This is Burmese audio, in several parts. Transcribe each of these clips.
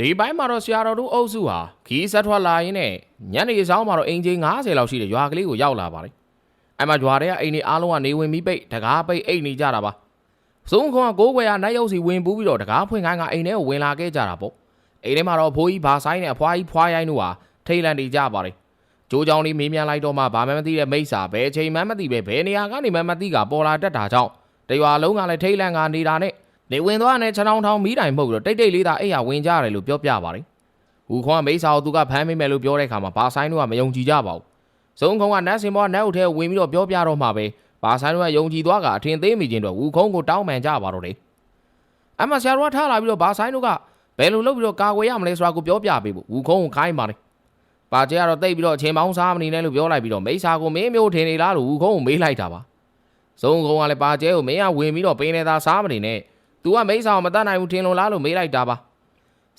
ဒီဘိုင်းမှာတော့ဆရာတော်တို့အုပ်စုဟာခီးဆက်ထွက်လာရင်းနဲ့ညနေဆောင်မှာတော့အင်ဂျင်90လောက်ရှိတဲ့ရွာကလေးကိုရောက်လာပါတယ်။အဲ့မှာရွာတွေကအိမ်တွေအားလုံးကနေဝင်ပြီးပိတ်တကားပိတ်အိတ်နေကြတာပါ။စုံခွန်ကကိုးခွေရနိုင်ရုပ်စီဝင်ပူးပြီးတော့တကားဖွင့်ခိုင်းကအိမ်ထဲကိုဝင်လာခဲ့ကြတာပေါ့။အိမ်ထဲမှာတော့ဘိုးကြီးဘာဆိုင်နဲ့အဖွားကြီးဖွားရိုင်းတို့ဟာထိတ်လန့်နေကြပါတယ်။ကြိုးကြောင်လေးမေးမြန်းလိုက်တော့မှဘာမှမသိတဲ့မိစ္ဆာဘယ်ချိန်မှမသိပဲဘယ်နေရာကနေမှမသိကပေါ်လာတတ်တာကြောင့်တရွာလုံးကလည်းထိတ်လန့်ကနေတာနဲ့ နေဝင်သွားတဲ့ခြံထောင်ထောင်မီးတိုင်မှုတ်ပြီးတော့တိတ်တိတ်လေးသာအိယာဝင်ကြရတယ်လို့ပြောပြပါတယ်။ဟူခွန်ကမိစ္ဆာကိုသူကဖမ်းမိမယ်လို့ပြောတဲ့အခါမှာဘာဆိုင်တို့ကမယုံကြည်ကြပါဘူး။စုံခုံကနတ်စင်ဘောနတ်အုပ်ထဲဝင်ပြီးတော့ပြောပြတော့မှပဲဘာဆိုင်တို့ကယုံကြည်သွားကအထင်သေးမိခြင်းတော့ဟူခုံကိုတောင်းပန်ကြပါတော့တယ်။အမဆရာတော်ကထားလာပြီးတော့ဘာဆိုင်တို့ကဘယ်လိုလုပ်ပြီးတော့ကာကွယ်ရမလဲဆိုတာကိုပြောပြပေးဖို့ဟူခုံကိုခိုင်းပါတယ်။ပါကျဲကတော့တိတ်ပြီးတော့အချိန်ပေါင်းစားမနေနဲ့လို့ပြောလိုက်ပြီးတော့မိစ္ဆာကိုမင်းမျိုးထင်နေလားလို့ဟူခုံကိုမေးလိုက်တာပါ။စုံခုံကလည်းပါကျဲကိုမင်းကဝင်ပြီးတော့ပင်းနေတာစားမနေနဲ့ तू ကမိတ်ဆောင်မတတ်နိုင်ဘူးထင်လို့လား လို့မေးလိုက်တာပါ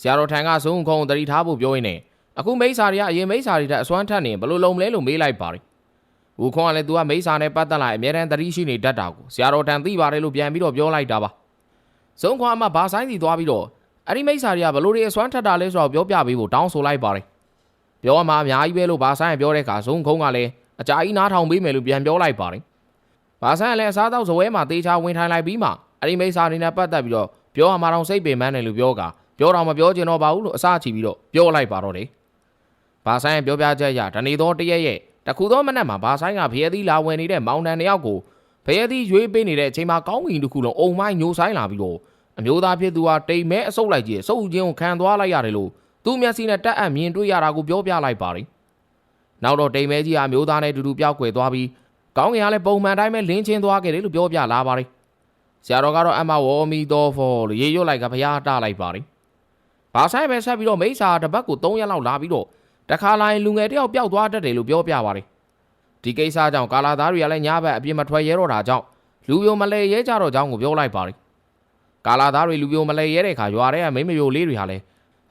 ဆရာတော်ထံကသုံးခုံတတိထားဖို့ပြောရင်းနဲ့အခုမိတ်စာတွေကအရင်မိတ်စာတွေတက်အစွမ်းထက်နေဘလို့လုံမလဲလို့မေးလိုက်ပါတယ်ဝူခွန်ကလည်း तू ကမိတ်စာနဲ့ပတ်သက်လာအမြဲတမ်းတတိရှိနေတတ်တာကိုဆရာတော်ထံသိပါတယ် လို့ပြန်ပြီးတော့ပြောလိုက်တာပါသုံးခွန်အမဘာဆိုင်စီသွားပြီးတော့အဲ့ဒီမိတ်စာတွေကဘလို့တွေအစွမ်းထက်တာလဲဆိုတော့ပြောပြပေးဖို့တောင်းဆိုလိုက်ပါတယ်ပြောမှအများကြီးပဲလို့ဘာဆိုင်ကပြောတဲ့အခါသုံးခုံကလည်းအကြာကြီးနားထောင်ပေးမယ်လို့ပြန်ပြောလိုက်ပါတယ်ဘာဆိုင်ကလည်းအစားတော့ဇပွဲမှာတေချာဝင်ထိုင်လိုက်ပြီးမှ အဲ့ဒီမိစ္ဆာနေနဲ့ပတ်သက်ပြီးတော့ပြောရမှာတော့စိတ်ပင်ပန်းတယ်လို့ပြောကပြောတော့မပြောချင်တော့ပါဘူးလို့အစချီပြီးတော့ပြောလိုက်ပါတော့တယ်။ဘာဆိုင်ပြောပြချက်အရဓနေသောတရက်ရဲ့တခုသောမနက်မှာဘာဆိုင်ကဖျဲသီးလာဝင်နေတဲ့မောင်တန်တယောက်ကိုဖျဲသီးရွေးပေးနေတဲ့အချိန်မှာကောင်းကင်တစ်ခုလုံးအုံမိုင်းညိုဆိုင်လာပြီးတော့အမျိုးသားဖြစ်သူဟာတိမ်မဲအဆုပ်လိုက်ကြီးအဆုပ်ချင်းကိုခံသွားလိုက်ရတယ်လို့သူ့မျက်စိနဲ့တက်အပ်မြင်တွေ့ရတာကိုပြောပြလိုက်ပါတယ်။နောက်တော့တိမ်မဲကြီးဟာအမျိုးသားနဲ့အတူတူပျောက်ကွယ်သွားပြီးကောင်းကင်ကလည်းပုံမှန်တိုင်းပဲလင်းချင်းသွားခဲ့တယ်လို့ပြောပြလာပါတယ်။ ဆရာတော်ကတော့အမဝေါ်မီတော်ဖော်လို့ရေရွတ်လိုက်ကဖျားတလိုက်ပါတယ်။ဘာဆိုင်ပဲဆက်ပြီးတော့မိစ္ဆာတစ်ပတ်ကို3ရက်လောက်လာပြီးတော့တခါလာရင်လူငယ်တယောက်ပျောက်သွားတတ်တယ်လို့ပြောပြပါတယ်။ဒီကိစ္စကြောင့်ကာလာသားတွေကလည်းညဘက်အပြင်းမထွက်ရဲတော့တာကြောင့်လူပြိုမလဲရဲကြတော့ကြောင်းကိုပြောလိုက်ပါတယ်။ကာလာသားတွေလူပြိုမလဲရဲတဲ့ခါရွာထဲကမိမပြိုလေးတွေဟာလည်း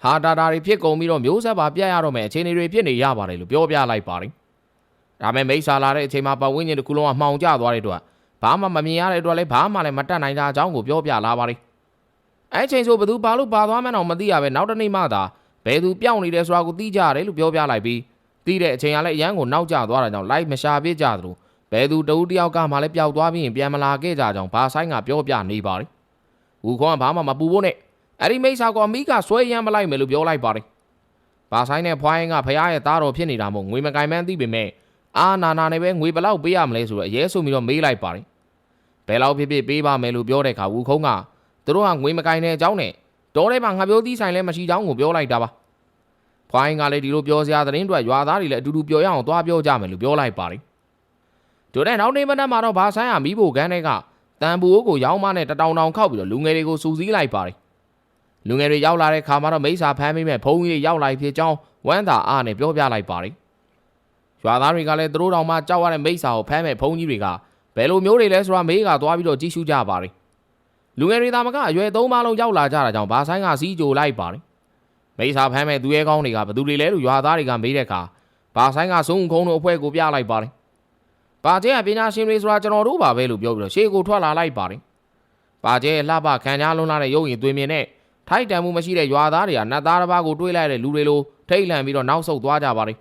ဟာတာတာတွေဖြစ်ကုန်ပြီးတော့မျိုးဆက်ပါပြတ်ရတော့မယ်အခြေအနေတွေဖြစ်နေရပါတယ်လို့ပြောပြလိုက်ပါတယ်။ဒါမဲ့မိစ္ဆာလာတဲ့အချိန်မှာပတ်ဝန်းကျင်တစ်ခုလုံးကမှောင်ကျသွားတဲ့အတွက် ဘာမှမမြင်ရတဲ့အတွက်လည်းဘာမှလည်းမတတ်နိုင်တာအကြောင်းကိုပြောပြလာပါတယ်။အဲချိန်ဆိုဘသူပါလို့ပါသွားမှန်းတော့မသိရပဲနောက်တစ်နေ့မှသာဘယ်သူပြောင်းနေတယ်ဆိုတာကိုသိကြရတယ်လို့ပြောပြလိုက်ပြီးသိတဲ့အချိန်ကလည်းအရန်ကိုနောက်ကျသွားတာကြောင့်လိုက်မရှာပြစ်ကြသလိုဘယ်သူတဦးတယောက်ကမှလည်းပျောက်သွားပြီးရင်ပြန်မလာခဲ့ကြကြောင်းဘာဆိုင်ကပြောပြနေပါတယ်။ဝူခွန်ကဘာမှမပူဖို့နဲ့အဲ့ဒီမိစ္ဆာကအမိကဆွဲရမ်းမလိုက်မယ်လို့ပြောလိုက်ပါတယ်။ဘာဆိုင်နဲ့ဖွားရင်ကဖရားရဲ့သားတော်ဖြစ်နေတာမို့ငွေမကင်မှန်းသိပေမဲ့အာနာနာနဲ့ပဲငွေဘယ်လောက်ပေးရမလဲဆိုတော့အရေးဆိုပြီးတော့မေးလိုက်ပါတယ်။ ဘယ်လောက်ဖြစ်ဖြစ်ပေးပါမယ်လို့ပြောတဲ့အခါဝူခုံးကသူတို့ကငွေမကင်တဲ့အကြောင်းနဲ့တောထဲမှာငါပြောသီးဆိုင်လည်းမရှိကြောင်းကိုပြောလိုက်တာပါဖွားရင်ကလည်းဒီလိုပြောစရာသတင်းတွေရွာသားတွေလည်းအတူတူပြောရအောင်သွားပြောကြမယ်လို့ပြောလိုက်ပါတယ်တို့တဲ့နောက်နေ့မနက်မှာတော့ဘာဆိုင်ရမီးဖို့ကန်းတဲ့ကတန်ပူအိုးကိုရောင်းမနဲ့တတောင်တောင်ခောက်ပြီးတော့လူငယ်တွေကိုစူးစီးလိုက်ပါတယ်လူငယ်တွေရောက်လာတဲ့ခါမှာတော့မိစ္ဆာဖမ်းမိမဲ့ဘုံကြီးတွေရောက်လာဖြစ်ကြောင်းဝမ်းသာအားနဲ့ပြောပြလိုက်ပါတယ်ရွာသားတွေကလည်းသူတို့တောင်မှကြောက်ရတဲ့မိစ္ဆာကိုဖမ်းမဲ့ဘုံကြီးတွေက ဘယ်လိုမျိုးတွေလဲဆိုတာမေးကသွားပြီးတော့ကြည့်ရှုကြပါတယ်လူငယ်တွေသာမကအရွယ်သုံးပါးလုံးရောက်လာကြတာကြောင့်ဘာဆိုင်ကစီးကြိုလိုက်ပါတယ်မိစ္ဆာဖမ်းမဲ့သူရဲကောင်းတွေကဘယ်သူတွေလဲလို့ရွာသားတွေကမေးတဲ့အခါဘာဆိုင်ကစုံခုံတို့အဖွဲကိုပြလိုက်ပါတယ်ပါကျဲကပညာရှင်တွေဆိုတာကျွန်တော်တို့ပါပဲလို့ပြောပြီးတော့ရှေ့ကိုထွက်လာလိုက်ပါတယ်ပါကျဲလှပခံကြားလုံးလာတဲ့ရုပ်ရင်သွင်းမြင်နဲ့ထိုက်တန်မှုမရှိတဲ့ရွာသားတွေကနတ်သားတစ်ပါးကိုတွေးလိုက်တဲ့လူတွေလိုထိတ်လန့်ပြီးတော့နောက်ဆုတ်သွားကြပါတယ်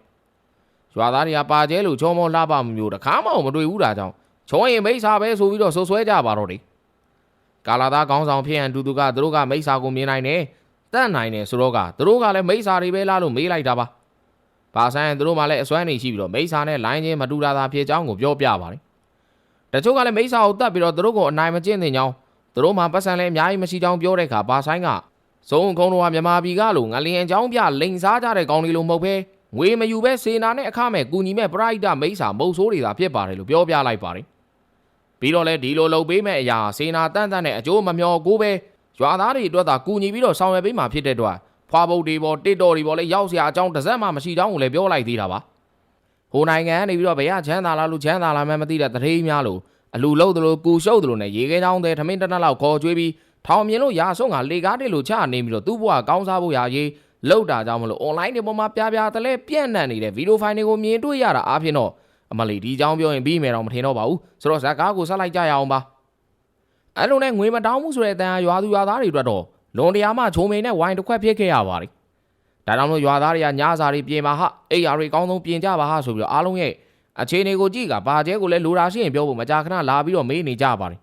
ရွာသားတွေကပါကျဲလို့ချောမောလှပမှုမျိုးတစ်ခါမှမတွေ့ဘူးတာကြောင့် ချောရင်မိစ္ဆာပဲဆိုပြီးတော့ဆွဆွဲကြပါတော့တယ်ကာလာသားကောင်းဆောင်ဖြစ်ရန်တူတူကသူတို့ကမိစ္ဆာကိုမြင်နိုင်တယ်တတ်နိုင်တယ်ဆိုတော့ကသူတို့ကလည်းမိစ္ဆာတွေပဲလားလို့မေးလိုက်တာပါဘာဆိုင်သူတို့မှလည်းအစွမ်းနေရှိပြီးတော့မိစ္ဆာနဲ့လိုင်းချင်းမတူတာသာဖြစ်ကြောင်းကိုပြောပြပါတယ်တချို့ကလည်းမိစ္ဆာကိုတတ်ပြီးတော့သူတို့ကိုအနိုင်မကျင့်သင့်ကြောင်းသူတို့မှပတ်စံလည်းအများကြီးမရှိကြောင်းပြောတဲ့အခါဘာဆိုင်ကဇုံခုံတော်ကမြမာပြည်ကလို့ငလျင်ချောင်းပြလိန်စားကြတဲ့ကောင်းလေးလိုမဟုတ်ပဲငွေမယူပဲစေနာနဲ့အခမဲ့ကူညီမဲ့ပရိုက်တာမိတ်ဆာမုတ်ဆိုးတွေသာဖြစ်ပါတယ်လို့ပြောပြလိုက်ပါတယ် ပြီးတော့လဲဒီလိုလုပ်ပေးမဲ့အရာစေနာတန့်တန့်နဲ့အကျိုးမမျောကိုပဲရွာသားတွေအတွက်သာကူညီပြီးတော့ဆောင်ရွက်ပေးမှာဖြစ်တဲ့အတွက်ဖွာပုတ်တွေပေါ်တစ်တော်တွေပေါ်လဲရောက်စရာအကြောင်းတစ်စက်မှမရှိတောင်းကိုလည်းပြောလိုက်သေးတာပါဟိုနိုင်ငံကနေပြီးတော့ဘယ်ရချမ်းသာလားလို့ချမ်းသာလားမှမသိတဲ့တထေးများလို့အလူလုံးသလိုကူရှုပ်သလိုနဲ့ရေခဲချောင်းတဲ့ထမင်းတစ်နက်လောက်ခေါ်ကျွေးပြီးထောင်မြင်လို့ရာဆုံးကလေကားတစ်လိုချနေပြီးတော့သူ့ဘဝကောင်းစားဖို့ရာရေးလောက်တာကြောင့်မလို့ online တွေပေါ်မှာပြပြတလဲပြန့်နှံ့နေတဲ့ဗီဒီယိုဖိုင်တွေကိုမြင်တွေ့ရတာအားဖြင့်တော့ အမလီဒီအကြောင်းပြောရင်ပြီးမယ်တော့မထင်တော့ပါဘူးဆိုတော့ဇက်ကားကိုဆက်လိုက်ကြရအောင်ပါအဲ့လိုနဲ့ငွေမတောင်းမှုဆိုတဲ့အတန်ရွာသူရွာသားတွေအတွက်တော့လွန်တရားမှဂျုံမိန်နဲ့ဝိုင်းတစ်ခွက်ဖြစ်ခဲ့ရပါတယ်ဒါကြောင့်မို့ရွာသားတွေကညစာတွေပြင်ပါဟာအိယာတွေကောင်းဆုံးပြင်ကြပါဟာဆိုပြီးတော့အားလုံးရဲ့အခြေအနေကိုကြည့်ကဘာကျဲကိုလည်းလိုတာရှိရင်ပြောဖို့မကြာခဏလာပြီးတော့မေးနေကြပါတယ်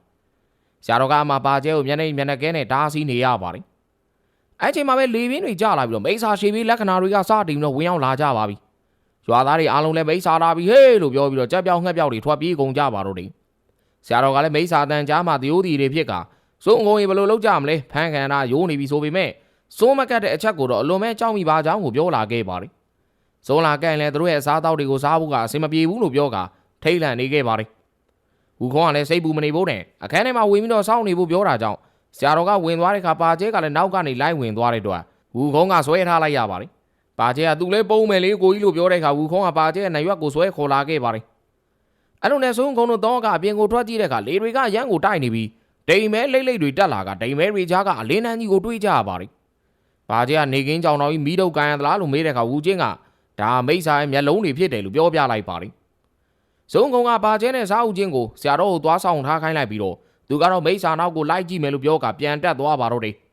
ဆရာတော်ကမှဘာကျဲကိုမျက်နှာမျက်နှာကဲနဲ့တားဆီးနေရပါတယ်အဲ့ချိန်မှာပဲလေပြင်းတွေကြလာပြီးတော့မိစ္ဆာရှေပြီးလက္ခဏာတွေကစတင်ပြီးတော့ဝင်ရောက်လာကြပါပြီ ရွာသားတွေအားလုံးလည်းမိစ္ဆာလာပြီးဟေးလို့ပြောပြီးတော့ကြက်ပြောင်းငှက်ပြောက်တွေထွက်ပြေးကုန်ကြပါတော့တယ်ဆရာတော်ကလည်းမိစ္ဆာတန်ကြားမှာတယိုးတီတွေဖြစ်ကစိုးငုံကြီးဘယ်လိုလုပ်ကြမလဲဖန်ခန္ဓာယိုးနေပြီဆိုပေမဲ့စိုးမကတ်တဲ့အချက်ကိုတော့အလွန်မဲကြောက်မိပါကြောင်းကိုပြောလာခဲ့ပါတယ်ဇုံလာကန့်လည်းသူတို့ရဲ့အစားအသောက်တွေကိုစားဖို့ကအဆင်မပြေဘူးလို့ပြောကထိတ်လန့်နေခဲ့ပါတယ်။ဟူခေါင်းကလည်းစိတ်ပူမနေဖို့နဲ့အခန်းထဲမှာဝင်ပြီးတော့စောင့်နေဖို့ပြောတာကြောင့်ဆရာတော်ကဝင်သွားတဲ့အခါပါကျဲကလည်းနောက်ကနေလိုက်ဝင်သွားတဲ့အတွက်ဟူခေါင်းကဆွဲထားလိုက်ရပါတယ်။ ပါကျဲကသူ့လည်းပုံမယ်လေးကိုကြီးလို့ပြောတဲ့အခါဟူခေါင်းကပါကျဲရဲ့နရွက်ကိုဆွဲခေါ်လာခဲ့ပါတယ်။အဲ့လိုနဲ့ဆုံးခုံတို့တော့ကအပြင်ကိုထွက်ကြည့်တဲ့အခါလေတွေကရမ်းကိုတိုက်နေပြီးဒိမ်မဲလိတ်လိတ်တွေတက်လာကဒိမ်မဲတွေကြားကအလင်းနှန်းကြီးကိုတွေးကြရပါတယ်။ပါကျဲကနေကင်းကြောင်တော်ကြီးမီးတုပ်ကန်ရသလားလို့မေးတဲ့အခါဟူချင်းကဒါမိစ္ဆာရဲ့မျက်လုံးတွေဖြစ်တယ်လို့ပြောပြလိုက်ပါတယ်။ဇုံကုံကပါကျဲနဲ့စားဦးချင်းကိုဆရာတော်ကိုသွားဆောင်ထားခိုင်းလိုက်ပြီးတော့သူကတော့မိစ္ဆာနောက်ကိုလိုက်ကြည့်မယ်လို့ပြောကပြန်တက်သွားပါတော့တယ်။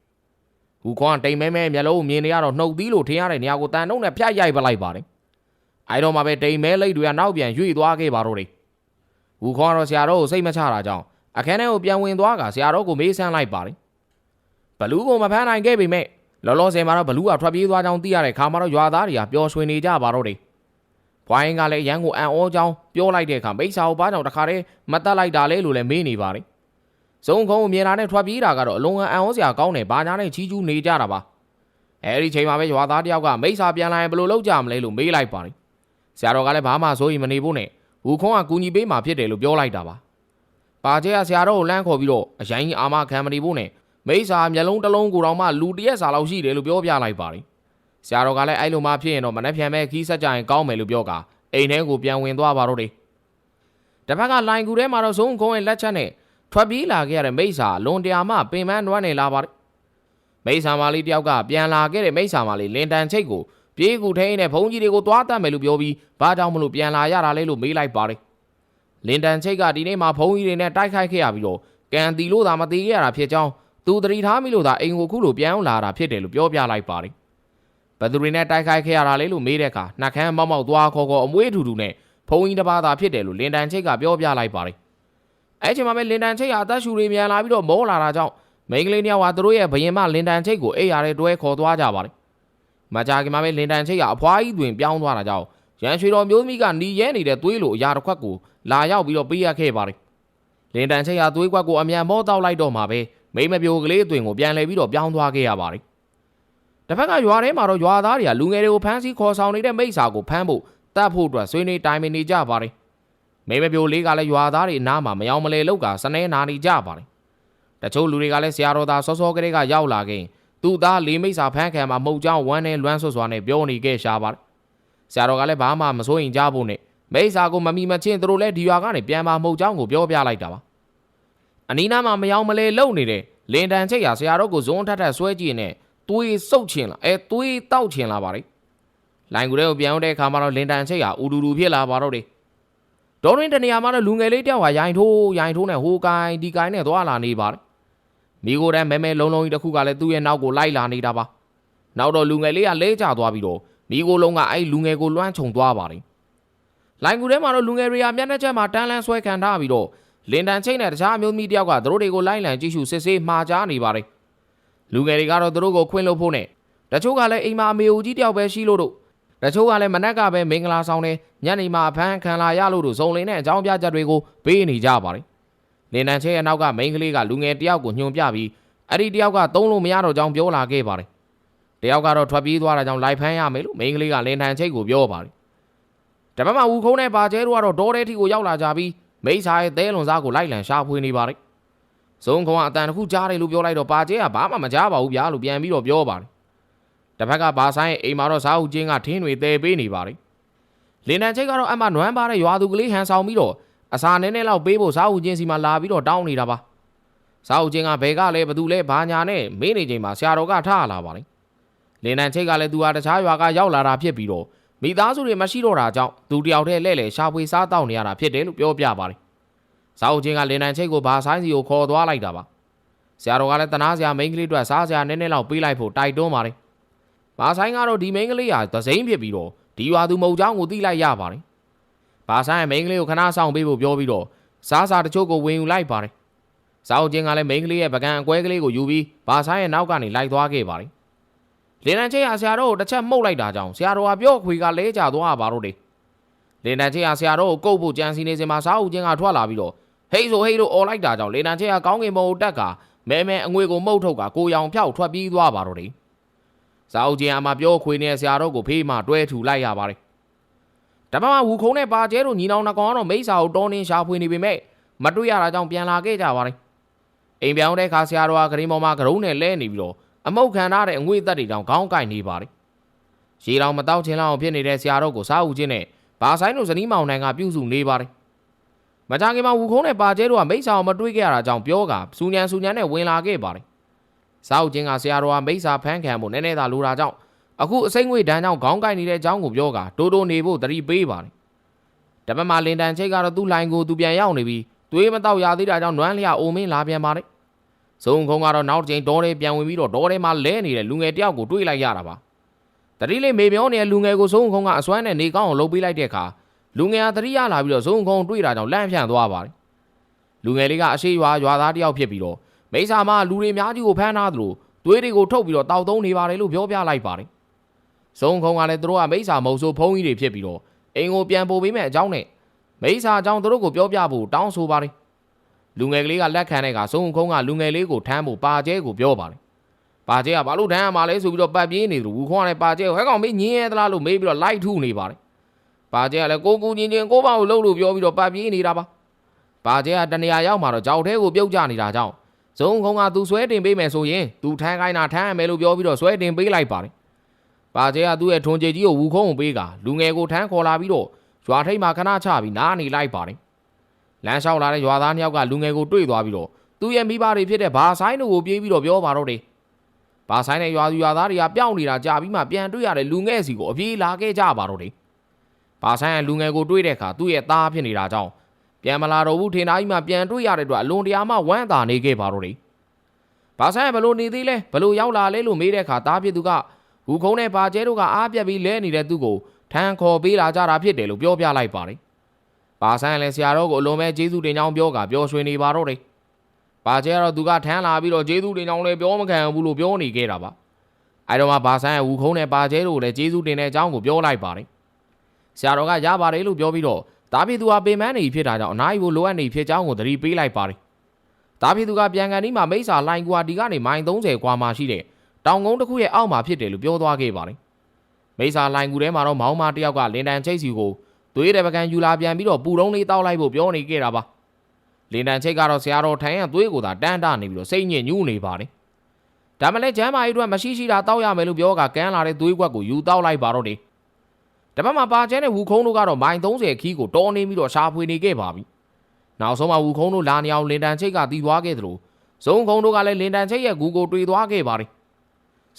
ဟူခွန်တိမ်မဲမဲမျက်လုံးကိုမြင်နေရတော့နှုတ်သီးလို့ထင်ရတဲ့နေရာကိုတန်တုံးနဲ့ဖြတ်ရိုက်ပလိုက်ပါတယ်။အဲတော့မှပဲတိမ်မဲလိတ်တွေကနောက်ပြန်ရွေ့သွားခဲ့ပါတော့တယ်။ဟူခွန်ကတော့ဆရာတော်ကိုစိတ်မချတာကြောင့်အခန်းထဲကိုပြန်ဝင်သွားကဆရာတော်ကိုမေးဆန်းလိုက်ပါတယ်။ဘလူးကိုမဖမ်းနိုင်ခဲ့ပေမဲ့လောလောဆယ်မှာတော့ဘလူးကထွက်ပြေးသွားကြောင်းသိရတဲ့ခါမှာတော့ရွာသားတွေကပျော်ရွှင်နေကြပါတော့တယ်။ဘွိုင်းကလည်းရန်ကိုအံ့ဩကြောင်းပြောလိုက်တဲ့အခါမိစ္ဆာကိုဘာကြောင့်တခါတည်းမတက်လိုက်တာလဲလို့လည်းမေးနေပါတယ်။ ဇုံခုံကိုမြင်လာတဲ့ထွက်ပြေးတာကတော့အလုံးအံ့ဩစရာကောင်းတယ်။ဘာညာနဲ့ချီးကျူးနေကြတာပါ။အဲဒီချိန်မှာပဲရွာသားတယောက်ကမိစ္ဆာပြန်လာရင်ဘယ်လိုလုပ်ကြမလဲလို့မေးလိုက်ပါတယ်။ဆရာတော်ကလည်းဘာမှစိုးရိမ်မနေဖို့နဲ့ဟူခွန်ကကူညီပေးမှဖြစ်တယ်လို့ပြောလိုက်တာပါ။ပါကျဲကဆရာတော်ကိုလမ်းခေါ်ပြီးတော့အရင်ကြီးအာမခံမနေဖို့နဲ့မိစ္ဆာမျက်လုံးတစ်လုံးကိုယ်တော်မှလူတရက်စာလောက်ရှိတယ်လို့ပြောပြလိုက်ပါတယ်။ဆရာတော်ကလည်းအဲ့လိုမှဖြစ်ရင်တော့မနှက်ဖြန်မဲ့ခီးဆက်ကြရင်ကောင်းမယ်လို့ပြောကအိမ်ထဲကိုပြန်ဝင်သွားပါတော့တယ်။တစ်ဖက်ကလိုင်ကူထဲမှာတော့ဇုံကုန်းရဲ့လက်ချက်နဲ့ ထွက်ပြေးလာခဲ့ရတဲ့မိစ္ဆာလွန်တရာမှပင်ပန်းနွမ်းနေလာပါတယ်။မိစ္ဆာမလေးတယောက်ကပြန်လာခဲ့တဲ့မိစ္ဆာမလေးလင်တန်ချိတ်ကိုပြေးကူထိန်းနဲ့ဘုံကြီးတွေကိုသွားတတ်မယ်လို့ပြောပြီးဘာကြောင့်မလို့ပြန်လာရတာလဲလို့မေးလိုက်ပါတယ်။လင်တန်ချိတ်ကဒီနေ့မှဘုံကြီးတွေနဲ့တိုက်ခိုက်ခဲ့ရပြီးတော့ကန်တီလို့သာမသေးခဲ့ရတာဖြစ်ကြောင်းသူတတိထားမိလို့သာအိမ်ကိုခုလိုပြန်လာတာဖြစ်တယ်လို့ပြောပြလိုက်ပါတယ်။ဘယ်သူတွေနဲ့တိုက်ခိုက်ခဲ့ရတာလဲလို့မေးတဲ့အခါနှက်ခမ်းမောက်မောက်သွားခေါ်ခေါ်အမွေးထူထူနဲ့ဖုံကြီးတစ်ပါးသာဖြစ်တယ်လို့လင်တန်ချိတ်ကပြောပြလိုက်ပါတယ်။ အဲ့ချိန်မှာပဲလင်တန်ချိတ်ကအသက်ရှူတွေမြန်လာပြီးတော့မောလာတာကြောင့်မိန်းကလေးနှစ်ယောက်ကသူတို့ရဲ့ဘရင်မလင်တန်ချိတ်ကိုအိပ်ရတဲ့တွဲခေါ်သွားကြပါတယ်။မကြာခင်မှာပဲလင်တန်ချိတ်ကအဖွားကြီးတွင်ပြောင်းသွားတာကြောင့်ရန်ရွှေတော်မျိုးသမီးကหนีရဲနေတဲ့သွေးလိုအရာတစ်ခွက်ကိုလာရောက်ပြီးတော့ပေးရခဲ့ပါတယ်။လင်တန်ချိတ်ကသွေးခွက်ကိုအမြန်မောတောက်လိုက်တော့မှာပဲမိမပြိုကလေးအသွင်ကိုပြန်လဲပြီးတော့ပြောင်းသွားခဲ့ရပါတယ်။တစ်ဖက်ကရွာထဲမှာတော့ရွာသားတွေကလူငယ်တွေကိုဖမ်းဆီးခေါ်ဆောင်နေတဲ့မိစ္ဆာကိုဖမ်းဖို့တတ်ဖို့အတွက်ဆွေးနွေးတိုင်ပင်နေကြပါတယ်။ မိမပြိုလေးကလည်းရွာသားတွေအနားမှာမယောင်မလဲလောက်ကစနေနာနေကြပါတယ်။တချို့လူတွေကလည်းဆရာတော်သားစောစောကလေးကရောက်လာခင်သူ့သားလေးမိစ္ဆာဖမ်းခံမှာမဟုတ်ကြောင်းဝမ်းနဲ့လွမ်းဆွဆွာနဲ့ပြောနေခဲ့ရှာပါတယ်။ဆရာတော်ကလည်းဘာမှမစိုးရင်ကြဖို့နဲ့မိစ္ဆာကိုမမီမချင်းသူတို့လည်းဒီရွာကနေပြန်มาမဟုတ်ကြောင်းကိုပြောပြလိုက်တာပါ။အနီးနားမှာမယောင်မလဲလုံနေတဲ့လင်တန်ချိတ်ရဆရာတော်ကိုဇွန်းထက်ထက်ဆွဲကြည့်နေသွေးစုပ်ချင်လာအဲသွေးတောက်ချင်လာပါလေလိုင်ကူတဲ့ကိုပြန်ရောက်တဲ့အခါမှာတော့လင်တန်ချိတ်ရအူဒူဒူဖြစ်လာပါတော့တယ် ဒေါ်ရင်းတနေရာမှာတော့လူငယ်လေးတယောက်ကရိုင်ထိုးရိုင်ထိုးနဲ့ဟိုကိုင်းဒီကိုင်းနဲ့သွားလာနေပါတယ်မိကိုတန်းမဲမဲလုံးလုံးကြီးတစ်ခုကလည်းသူ့ရဲ့နောက်ကိုလိုက်လာနေတာပါနောက်တော့လူငယ်လေးကလဲကျသွားပြီးတော့မိကိုလုံးကအဲ့လူငယ်ကိုလွှမ်းခြုံသွားပါတယ်လိုင်ကူထဲမှာတော့လူငယ်တွေကမျက်နှာချက်မှာတန်းလန်းဆွဲခံထားပြီးတော့လင်တန်ချိတ်နဲ့တခြားအမျိုးသမီးတယောက်ကသူတို့တွေကိုလိုက်လံကြည့်ရှုစစ်ဆေးမှားကြားနေပါတယ်လူငယ်တွေကတော့သူတို့ကိုခွင့်လို့ဖို့နဲ့တချို့ကလည်းအိမ်မှာအမေဦးကြီးတယောက်ပဲရှိလို့တို့ တချို့ကလည်းမနက်ကပဲမင်္ဂလာဆောင်တယ်ညနေမှာအဖမ်းခံလာရလို့တို့စုံလင်တဲ့အကြောင်းပြချက်တွေကိုပေးနေကြပါတယ်လင်တန်ချိတ်ရဲ့နောက်ကမိန်းကလေးကလူငယ်တယောက်ကိုညွှန်ပြပြီးအဲ့ဒီတယောက်ကသုံးလို့မရတော့ကြောင်းပြောလာခဲ့ပါတယ်တတယောက်ကတော့ထွက်ပြေးသွားတာကြောင့်လိုက်ဖမ်းရမယ်လို့မိန်းကလေးကလင်တန်ချိတ်ကိုပြောပါတယ်တပတ်မှဝူခုံးနဲ့ပါကျဲတို့ကတော့ဒေါ်တဲ့ထီကိုရောက်လာကြပြီးမိစ္ဆာရဲ့သဲလွန်စားကိုလိုက်လံရှာဖွေနေပါတယ်ဇုံခုံကအတန်တစ်ခုကြားတယ်လို့ပြောလိုက်တော့ပါကျဲကဘာမှမကြားပါဘူးဗျာလို့ပြန်ပြီးတော့ပြောပါတယ် တစ်ဖက်ကဘာဆိုင်ရဲ့အိမ်မှာတော့စားအုပ်ချင်းကထင်းတွေတဲပေးနေပါတယ်လင်တန်ချိတ်ကတော့အမှနွမ်းပါတဲ့ရွာသူကလေးဟန်ဆောင်ပြီးတော့အစာနည်းနည်းလောက်ပေးဖို့စားအုပ်ချင်းစီမှာလာပြီးတော့တောင်းနေတာပါစားအုပ်ချင်းကဘယ်ကလဲဘသူလဲဘာညာနဲ့မေးနေချိန်မှာဆရာတော်ကထလာပါတယ်လင်တန်ချိတ်ကလည်းသူဟာတခြားရွာကရောက်လာတာဖြစ်ပြီးတော့မိသားစုတွေမရှိတော့တာကြောင့်သူတယောက်တည်းလဲလဲရှာဖွေစားတောက်နေရတာဖြစ်တယ်လို့ပြောပြပါတယ်စားအုပ်ချင်းကလင်တန်ချိတ်ကိုဘာဆိုင်စီကိုခေါ်သွားလိုက်တာပါဆရာတော်ကလည်းတနာစရာမိန်းကလေးတွေစားစရာနည်းနည်းလောက်ပေးလိုက်ဖို့တိုက်တွန်းပါတယ် ။ဘာဆိုင်ကတော့ဒီမိန်းကလေးဟာသစိမ့်ဖြစ်ပြီးတော့ဒီရွာသူမဟုတ်ကြောင်းကိုသိလိုက်ရပါတယ်။ဘာဆိုင်ရဲ့မိန်းကလေးကိုခဏဆောင်ပေးဖို့ပြောပြီးတော့စားစာတချို့ကိုဝင်ယူလိုက်ပါတယ်။စာအုပ်ချင်းကလည်းမိန်းကလေးရဲ့ပကံအကွဲကလေးကိုယူပြီးဘာဆိုင်ရဲ့နောက်ကနေလိုက်သွားခဲ့ပါတယ်။လင်တန်ချေဟာဆရာတော်ကိုတစ်ချက်မှုတ်လိုက်တာကြောင့်ဆရာတော်ကပြော့ခွေကလဲကျသွားပါတော့တယ်။လင်တန်ချေဟာဆရာတော်ကိုကုတ်ဖို့ကြံစီနေစင်မှာစာအုပ်ချင်းကထွက်လာပြီးတော့ဟိတ်ဆိုဟိတ်လို့អော်လိုက်တာကြောင့်လင်တန်ချေဟာကောင်းကင်ဘုံတက်ကမဲမဲအငွေကိုမှုတ်ထုတ်ကကိုရောင်ဖြောက်ထွက်ပြေးသွားပါတော့တယ်။ စားအုပ်ချင်းအမပြောခွေနေတဲ့ဆရာတော်ကိုဖေးမှတွဲထူလိုက်ရပါတယ်တပတ်မှဝူခုံးနဲ့ပါကျဲတို့ညီနောင်နှကောင်ကတော့မိစ္ဆာကိုတောင်းတင်းရှာဖွေနေပေမဲ့မတွေ့ရတာကြောင့်ပြန်လာခဲ့ကြပါတယ်အိမ်ပြောင်းတဲ့ခါဆရာတော်ကဂရင်ပေါ်မှာကရုံးနဲ့လဲနေပြီးတော့အမုတ်ခံထားတဲ့အငွေသက်တွေတောင်ခေါင်းကိုက်နေပါတယ်ရေတောင်မတောက်ချင်လောက်ဖြစ်နေတဲ့ဆရာတော်ကိုစားဦးချင်းနဲ့ဘာဆိုင်တို့ဇနီးမောင်နှံကပြုစုနေပါတယ်မကြခင်မှာဝူခုံးနဲ့ပါကျဲတို့ကမိစ္ဆာကိုမတွေ့ခဲ့ရတာကြောင့်ပြောကစူညံစူညံနဲ့ဝင်လာခဲ့ပါတယ် စားဦးချင်းကဆရာတော်ကမိစ္ဆာဖမ်းခံဖို့နည်းနည်းသာလိုတာကြောင့်အခုအစိမ့်ငွေဒဏ်ကြောင့်ခေါင်းကိုက်နေတဲ့အကြောင်းကိုပြောကတိုးတိုးနေဖို့တတိပေးပါတယ်တပတ်မှလင်တန်ချိတ်ကတော့သူ့လိုင်းကိုသူပြန်ရောက်နေပြီးသွေးမတော့ရသေးတာကြောင့်နွမ်းလျအိုမင်းလာပြန်ပါတယ်ဇုံခုံကတော့နောက်တစ်ချိန်ဒေါ်လေးပြန်ဝင်ပြီးတော့ဒေါ်လေးမှာလဲနေတဲ့လူငယ်တယောက်ကိုတွေ့လိုက်ရတာပါတတိလေးမေပြောနေတဲ့လူငယ်ကိုဇုံခုံကအစွမ်းနဲ့နေကောင်းအောင်လှုပ်ပေးလိုက်တဲ့အခါလူငယ်ကတတိရလာပြီးတော့ဇုံခုံတွေ့တာကြောင့်လန့်ဖြန့်သွားပါတယ်လူငယ်လေးကအရှိရွာရွာသားတယောက်ဖြစ်ပြီးတော့ မိစ္ဆာမလူတွေအများကြီးကိုဖမ်းထားသလိုသွေးတွေကိုထုတ်ပြီးတော့တောက်သုံးနေပါတယ်လို့ပြောပြလိုက်ပါတယ်ဇုံခုံကလည်းသူတို့ကမိစ္ဆာမဟုတ်ဆိုဖုံးကြီးတွေဖြစ်ပြီးတော့အိမ်ကိုပြန်ပို့ပေးမဲ့အကြောင်းနဲ့မိစ္ဆာအကြောင်းသူတို့ကိုပြောပြဖို့တောင်းဆိုပါတယ်လူငယ်ကလေးကလက်ခံတဲ့ကစုံခုံးကလူငယ်လေးကိုထမ်းဖို့ပါကျဲကိုပြောပါတယ်။ပါကျဲကဘာလို့ထမ်းရမှာလဲဆိုပြီးတော့ပတ်ပြေးနေတယ်ဝူခေါင်းကလည်းပါကျဲကိုဟဲကောင်မေးညင်းရဲသလားလို့မေးပြီးတော့လိုက်ထုနေပါတယ်။ပါကျဲကလည်းကိုကူချင်းချင်းကိုပေါ့ကိုလှုပ်လို့ပြောပြီးတော့ပတ်ပြေးနေတာပါ။ပါကျဲကတနေရာရောက်မှာတော့ကြောက်သေးကိုပြုတ်ကျနေတာကြောင့် ဇုံခုံးကသူဆွဲတင်ပေးမယ်ဆိုရင်သူထမ်းခိုင်းတာထမ်းရမယ်လို့ပြောပြီးတော့ဆွဲတင်ပေးလိုက်ပါတယ်။ပါကျဲကသူ့ရဲ့ထွန်ချေကြီးကိုဝူခုံးကိုပေးကလူငယ်ကိုထမ်းခေါ်လာပြီးတော့ရွာထိပ်မှာခဏချပြီးနားနေလိုက်ပါတယ်လမ်းလျှောက်လာတဲ့ရွာသားနှစ်ယောက်ကလူငယ်ကိုတွေ့သွားပြီးတော့သူ့ရဲ့မိဘတွေဖြစ်တဲ့ဘာဆိုင်တို့ကိုပြေးပြီးတော့ပြောပါတော့တယ်။ဘာဆိုင်တဲ့ရွာသူရွာသားတွေကပျောက်နေတာကြာပြီးမှပြန်တွေ့ရတဲ့လူငယ်စီကိုအပြေးလာခဲ့ကြပါတော့တယ်။ဘာဆိုင်ရဲ့လူငယ်ကိုတွေ့တဲ့အခါသူ့ရဲ့သားဖြစ်နေတာကြောင့် ပြန်မလာတော့ဘူးထင်သားကြီးမှပြန်တွေ့ရတဲ့အတွက်အလွန်တရာမှဝမ်းသာနေခဲ့ပါတော့တယ်။ဘာဆိုင်ကဘလို့နေသေးလဲဘလို့ရောက်လာလဲလို့မေးတဲ့အခါသားဖြစ်သူကဂူခုံးနဲ့ဘာကျဲတို့ကအားပြက်ပြီးလဲနေတဲ့သူ့ကိုထမ်းခေါ်ပေးလာကြတာဖြစ်တယ်လို့ပြောပြလိုက်ပါတယ်။ပါဆိုင်လည်းဆရာတော်ကိုအလွန်ပဲကျေးဇူးတင်ကြောင်းပြောကပြောရွှင်နေပါတော့တယ်။ပါကျဲကတော့သူကထမ်းလာပြီးတော့ကျေးဇူးတင်ကြောင်းလည်းပြောမခံဘူးလို့ပြောနေခဲ့တာပါ။အဲတော့မှပါဆိုင်ကဝူခုံးနဲ့ပါကျဲတို့လည်းကျေးဇူးတင်တဲ့အကြောင်းကိုပြောလိုက်ပါတယ်။ဆရာတော်ကရပါတယ်လို့ပြောပြီးတော့ တားပြည်သူဟာပင်မနေဖြစ်တာကြောင့်အနားယူဖို့လိုအပ်နေဖြစ်ကြောင်းကိုသတိပေးလိုက်ပါတယ်။တားပြည်သူကပြန်ကန်ဒီမှာမိစ္ဆာလိုင်းကွာဒီကနေမိုင်30ကွာမှာရှိတဲ့တောင်ကုန်းတစ်ခုရဲ့အောက်မှာဖြစ်တယ်လို့ပြောသွားခဲ့ပါတယ်။မိစ္ဆာလိုင်းကူထဲမှာတော့မောင်းမတယောက်ကလင်တန်ချိတ်စီကိုသွေးတဲ့ပကံယူလာပြန်ပြီးတော့ပူတုံးလေးတောက်လိုက်ဖို့ပြောနေခဲ့တာပါလင်တန်ချိတ်ကတော့ဆရာတော်ထိုင်ရသွေးကိုသာတန်းတနေပြီးတော့စိတ်ညစ်ညူးနေပါတယ်ဒါမှလည်းကျမ်းမာရေးအတွက်မရှိရှိတာတောက်ရမယ်လို့ပြောကကန်းလာတဲ့သွေးကွက်ကိုယူတောက်လိုက်ပါတော့တယ် တပတ်မှာပါကျဲတဲ့ဝူခုံးတို့ကတော့မိုင်30ခီးကိုတော်နေပြီးတော့ရှာဖွေနေခဲ့ပါပြီနောက်ဆုံးမှာဝူခုံးတို့လာနေအောင်လင်တန်ချိတ်ကတီးသွားခဲ့သလိုဇုံခုံးတို့ကလည်းလင်တန်ချိတ်ရဲ့ဂူကိုတွေ့သွားခဲ့ပါတယ်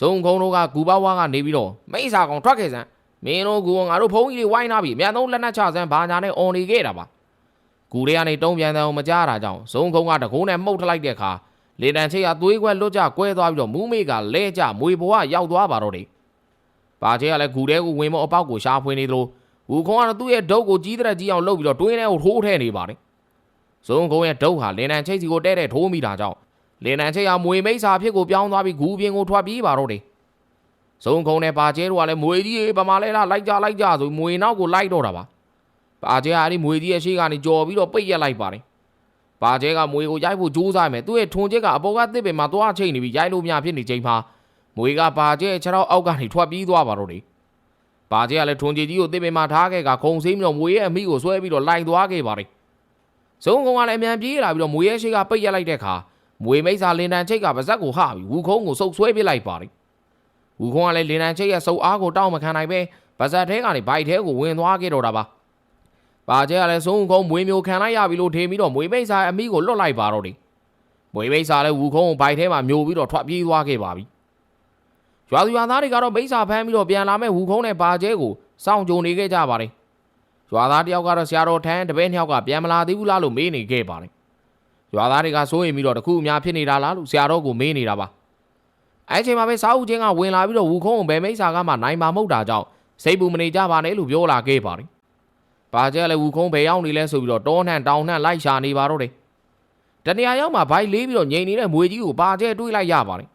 ဇုံခုံးတို့ကဂူပဝါကနေပြီးတော့မိစ္ဆာကောင်ထွက်ခဲ့စမ်းမင်းတို့ကူငါတို့ဖုန်းကြီးတွေဝိုင်းနာပြီအမြန်ဆုံးလက်နက်ချစမ်းဘာညာနဲ့អွန်နေခဲ့တာပါကူတွေကနေတုံးပြန်တယ်အောင်မကြားတာကြောင့်ဇုံခုံကတကိုးနဲ့မှုတ်ထလိုက်တဲ့အခါလေတန်ချိတ်ကသွေးခွက်လွတ်ကြကွဲသွားပြီးတော့မူးမေကလဲကြမွေဘဝရောက်သွားပါတော့တယ် ပါချေကလည်းဂူထဲကိုဝင်မအပေါက်ကိုရှာဖွေနေသလိုဝူခုံကတော့သူ့ရဲ့ဒုတ်ကိုကြီးတဲ့ကြီးအောင်လှုပ်ပြီးတော့တွင်းထဲကိုထိုးထဲနေပါတယ်ဇုံခုံရဲ့ဒုတ်ဟာလင်တန်ချိတ်စီကိုတဲ့တဲ့ထိုးမိတာကြောင့်လင်တန်ချိတ်ကမွေမိတ်စာဖြစ်ကိုပြောင်းသွားပြီးဂူပြင်ကိုထွက်ပြေးပါတော့တယ်ဇုံခုံနဲ့ပါကျဲတို့ကလည်းမွေကြီးပမာလဲလားလိုက်ကြလိုက်ကြဆိုမွေနောက်ကိုလိုက်တော့တာပါပါကျဲကအဲ့ဒီမွေကြီးရဲ့ရှေ့ကနေကြော်ပြီးတော့ပိတ်ရက်လိုက်ပါတယ်ပါကျဲကမွေကိုရိုက်ဖို့ကြိုးစားမယ်သူ့ရဲ့ထွန်ချက်ကအပေါ်ကတစ်ပင်မှာသွားချိတ်နေပြီးရိုက်လို့မရဖြစ်နေချိန်မှာ မွေကပါကျဲခြေထောက်အောက်ကနေထွက်ပြေးသွားပါတော့တယ်ပါကျဲကလည်းထွန်ကြီးကြီးကိုတစ်ပင်မှာထားခဲ့ကခုံစင်းပြီးတော့မွေရဲ့အမိကိုဆွဲပြီးတော့လိုက်သွားခဲ့ပါတယ်ဇုံကုန်းကလည်းအမြန်ပြေးလာပြီးတော့မွေရဲ့ရှိကပိတ်ရက်လိုက်တဲ့အခါမွေမိတ်စာလင်တန်ချိတ်ကပါဇက်ကိုဟပြီးဝူခုံးကိုစုပ်ဆွဲပစ်လိုက်ပါတယ်ဝူခုံးကလည်းလင်တန်ချိတ်ရဲ့စုပ်အားကိုတောက်မခံနိုင်ပဲပါဇက်ထဲကနေဘိုက်ထဲကိုဝင်သွားခဲ့တော့တာပါပါကျဲကလည်းဇုံကုန်းမွေမျိုးခံလိုက်ရပြီလို့ထင်ပြီးတော့မွေမိတ်စာအမိကိုလွတ်လိုက်ပါတော့တယ်မွေမိတ်စာလည်းဝူခုံးကိုဘိုက်ထဲမှာမျိုးပြီးတော့ထွက်ပြေးသွားခဲ့ပါပြီ။ ရွာသူရွာသားတွေကတော့မိတ်စာဖမ်းပြီးတော့ပြန်လာမဲ့ဝူခုံးနဲ့ပါကျဲကိုစောင့်ကြုံနေခဲ့ကြပါတယ်။ရွာသားတယောက်ကတော့ဆရာတော်ထန်းတပည့်နှစ်ယောက်ကပြန်မလာသေးဘူးလားလို့မေးနေခဲ့ပါတယ်။ရွာသားတွေကစိုးရိမ်ပြီးတော့တခုအများဖြစ်နေတာလားလို့ဆရာတော်ကိုမေးနေတာပါ။အဲအချိန်မှာပဲစာအုပ်ချင်းကဝင်လာပြီးတော့ဝူခုံးကိုဘယ်မိတ်စာကမှနိုင်မှာမဟုတ်တာကြောင့်စိတ်ပူမနေကြပါနဲ့လို့ပြောလာခဲ့ပါတယ်။ပါကျဲလည်းဝူခုံးဘယ်ရောက်နေလဲဆိုပြီးတော့တောနှံတောင်နှံလိုက်ရှာနေပါတော့တယ်။တနေရာရောက်မှဘိုက်လေးပြီးတော့ငိန်နေတဲ့မွေကြီးကိုပါကျဲတွေးလိုက်ရပါတယ်။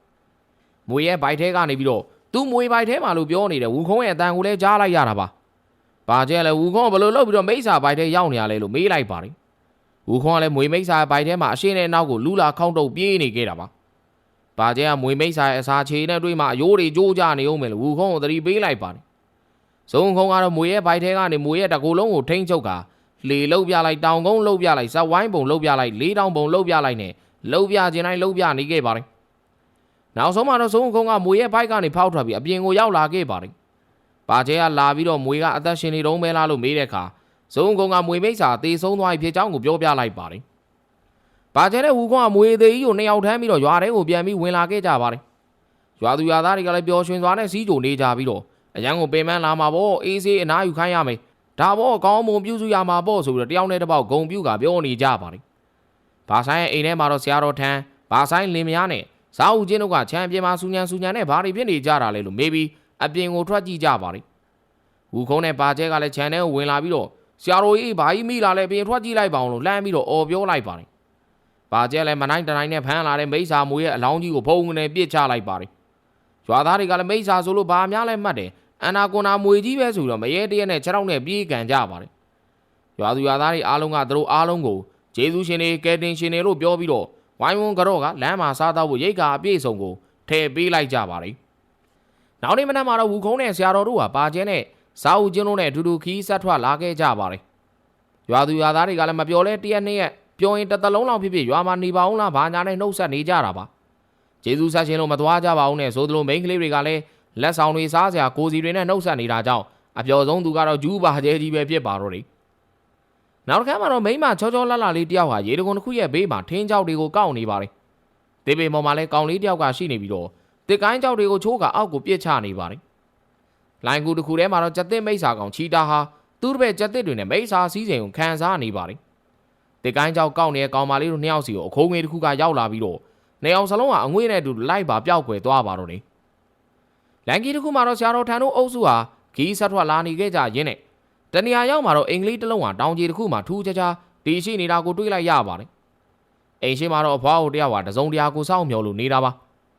မွေရဲ့ဘိုက်ထဲကနေပြီးတော့သူ့မွေဘိုက်ထဲမှာလို့ပြောနေတဲ့ဝူခုံးရဲ့အတန်ကိုလည်းကြားလိုက်ရတာပါ။ပါကျဲလည်းဝူခုံးကဘယ်လိုလုပ်ပြီးတော့မိစ္ဆာဘိုက်ထဲရောက်နေရလဲလို့မေးလိုက်ပါတယ်။ဝူခုံးကလည်းမွေမိစ္ဆာဘိုက်ထဲမှာအရှင်းနဲ့နောက်ကိုလူလာခေါင်းတုပ်ပြေးနေခဲ့တာပါ။ပါကျဲကမွေမိစ္ဆာရဲ့အစာချေနဲ့တွေးမှအယိုးတွေကြိုးကြနေအောင်မယ်လို့ဝူခုံးကိုသတိပေးလိုက်ပါတယ်။ဇုံခုံးကတော့မွေရဲ့ဘိုက်ထဲကနေမွေရဲ့တကူလုံးကိုထိမ့်ချုပ်ကာလေလုတ်ပြလိုက်တောင်ကုန်းလုတ်ပြလိုက်ဇက်ဝိုင်းပုံလုတ်ပြလိုက်လေးတောင်ပုံလုတ်ပြလိုက်နဲ့လုတ်ပြခြင်းတိုင်းလုတ်ပြနေခဲ့ပါတယ်။ နောက်ဆုံးမှာတော့ဆုံးကုန်းကမွေရဲ့ဘိုက်ကနေဖောက်ထွက်ပြီးအပြင်ကိုရောက်လာခဲ့ပါတယ်။ပါကျဲကလာပြီးတော့မွေကအသက်ရှင်နေတုံးပဲလားလို့မေးတဲ့အခါဆုံးကုန်းကမွေမိတ်စာတေဆုံးသွားပြီဖြစ်ကြောင်းကိုပြောပြလိုက်ပါတယ်။ပါကျဲတဲ့ဝူကုန်းကမွေသေးကြီးကိုနှစ်ယောက်ထမ်းပြီးတော့ရွာထဲကိုပြန်ပြီးဝင်လာခဲ့ကြပါတယ်။ရွာသူရွာသားတွေကလည်းပျော်ရွှင်စွာနဲ့စီးကြိုနေကြပြီးတော့အရန်ကိုပင်ပန်းလာမှာပေါ့အေးဆေးအနားယူခိုင်းရမယ်။ဒါဘောကောင်းမွန်ပြုစုရမှာပေါ့ဆိုပြီးတော့တယောက်နဲ့တစ်ပေါက်ဂုံပြုကပြောနေကြပါတယ်။ဘာဆိုင်ရဲ့အိမ်ထဲမှာတော့ဆရာတော်ထန်းဘာဆိုင်လင်မယားနဲ့ ဇာအုပ်ချင်းတို့ကချမ်းပြေမှာစူညံစူညံနဲ့ဘာတွေဖြစ်နေကြတာလဲလို့မေးပြီးအပြင်ကိုထွက်ကြည့်ကြပါတယ်။ဝူခုံးနဲ့ပါကျဲကလည်းခြံထဲကိုဝင်လာပြီးတော့ဆရာတော်ကြီးဘာကြီးမိလာလဲအပြင်ထွက်ကြည့်လိုက်ပါအောင်လို့လှမ်းပြီးတော့អော်ပြောလိုက်ပါတယ်။ပါကျဲလည်းမနိုင်တနိုင်နဲ့ဖမ်းလာတဲ့မိစ္ဆာမွေရဲ့အလောင်းကြီးကိုဖုံးကနေပြစ်ချလိုက်ပါတယ်။ရွာသားတွေကလည်းမိစ္ဆာဆိုလို့ဘာများလဲမှတ်တယ်။အန်နာကွန်နာမွေကြီးပဲဆိုတော့မရဲတရက်နဲ့ခြေထောက်နဲ့ပြေးကန်ကြပါတယ်။ရွာသူရွာသားတွေအားလုံးကသူတို့အားလုံးကိုဂျေဇူးရှင်တွေကယ်တင်ရှင်တွေလို့ပြောပြီးတော့ ဝိုင်းဝန်းကြော့ကလမ်းမှာစားတော့ဖို့ရိတ်ကာအပြည့်စုံကိုထည့်ပေးလိုက်ကြပါတယ်။နောက်နေ့မနက်မှာတော့ဝူခုံးနဲ့ဆရာတော်တို့ကပါကျဲနဲ့စာအုပ်ကျင်းတို့နဲ့အတူတူခီးဆက်ထွက်လာခဲ့ကြပါတယ်။ရွာသူရွာသားတွေကလည်းမပြောလဲတရက်နှစ်ရက်ပြောရင်တစ်သလုံးလောက်ဖြစ်ဖြစ်ရွာမှာနေပါအောင်လားဘာညာနဲ့နှုတ်ဆက်နေကြတာပါ။ဂျေဇူးဆက်ရှင်လို့မသွားကြပါဘူးနဲ့ဆိုသလိုမိန်းကလေးတွေကလည်းလက်ဆောင်တွေစားစရာကိုစီတွေနဲ့နှုတ်ဆက်နေတာကြောင့်အပျော်ဆုံးသူကတော့ဂျူးပါကျဲကြီးပဲဖြစ်ပါတော့တယ်။ နောက်တစ်ခါမှတော့မိန်းမချောချောလှလှလေးတယောက်ဟာရေတကုံတစ်ခုရဲ့ဘေးမှာထင်းကြောက်တွေကိုကောက်နေပါတယ်။တေးပေပေါ်မှာလည်းကောင်လေးတယောက်ကရှိနေပြီးတော့တစ်ကိုင်းကြောက်တွေကိုချိုးကအောက်ကိုပြစ်ချနေပါတယ်။လိုင်ကူတစ်ခုထဲမှာတော့ကြက်သစ်မိတ်စာကောင်ချီတာဟာသူ့တပည့်ကြက်သစ်တွေနဲ့မိတ်စာစည်းစိမ်ကိုခံစားနေပါတယ်။တစ်ကိုင်းကြောက်ကောက်နေတဲ့ကောင်မလေးတို့နှစ်ယောက်စီကိုအခိုးငွေတစ်ခုကရောက်လာပြီးတော့နှစ်ယောက်စလုံးကအငွေနဲ့အတူလိုက်ပါပျောက်ကွယ်သွားပါတော့တယ်။လန်ကီတစ်ခုမှာတော့ဆရာတော်ထန်တို့အုပ်စုဟာခီးဆက်ထွက်လာနေခဲ့ကြရင်းနဲ့ တနေရာရောက်မှာတော့အင်္ဂလိပ်တစ်လုံးဟာတောင်ကြီးတစ်ခုမှာထူးခြားခြားတီရှိနေတာကိုတွေ့လိုက်ရပါတယ်။အိမ်ရှိမှာတော့အဖွားကိုတယောက်ဟာတစုံတရာကိုစောင့်မျှော်လို့နေတာပါ